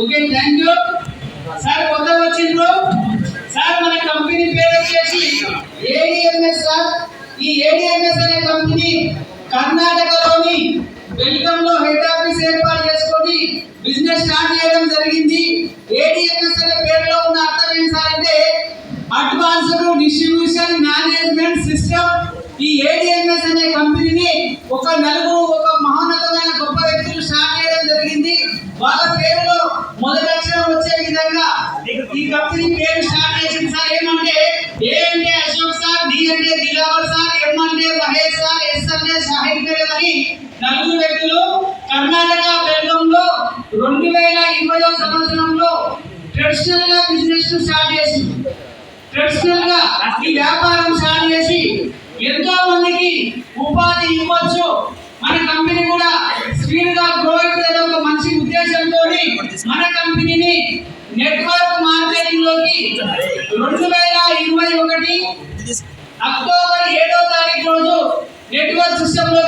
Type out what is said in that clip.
Okay thank you sir కొత్త వచ్చిండ్రు. Sir మన కంపెనీ పేరు వచ్చేసి ఏడిఎంఎస్ సార్ ఈ ఏడిఎంఎస్ అనే కంపెనీ కర్ణాటకలోని బెల్గం లో హెడ్ ఆఫీస్ ఏర్పాటు చేసుకొని బిజినెస్ స్టార్ట్ చేయడం జరిగింది. ఏడిఎంఎస్ అనే పేరులో ఉన్న అర్థం ఏంటి సార్ అంటే అడ్వాన్స్డ్ డిస్ట్రిబ్యూషన్ మేనేజ్మెంట్ సిస్టమ్ ఈ ఏడిఎంఎస్ అనే కంపెనీని ఒక నలుగురు వాళ్ళ పేరులో మొదటి అక్షరం వచ్చే విధంగా ఈ కంపెనీ పేరు స్టార్ట్ చేసింది సార్. ఏమంటే ఏ అంటే అశోక్ సార్ డి అంటే దిలావర్ సార్ ఎం అంటే మహేష్ సార్ ఎస్ అంటే షాహిద్ ఖలీల్ అని నలుగురు వ్యక్తులు కర్ణాటక బెల్గంలో రెండు వేల ఇరవై సంవత్సరంలో ట్రెడిషనల్గా బిజినెస్ స్టార్ట్ చేసింది ట్రెడిషనల్గా ఈ వ్యాపారం స్టార్ట్ చేసి ఎంతో మందికి ఉపాధి ఇవ్వచ్చు. మన కంపెనీ కూడా ఉద్దేశంతో మన కంపెనీని నెట్వర్క్ మార్కెటింగ్లోకి రెండు వేల ఇరవై ఒకటి అక్టోబర్ ఏడో తారీఖు రోజు నెట్వర్క్ సిస్టమ్లో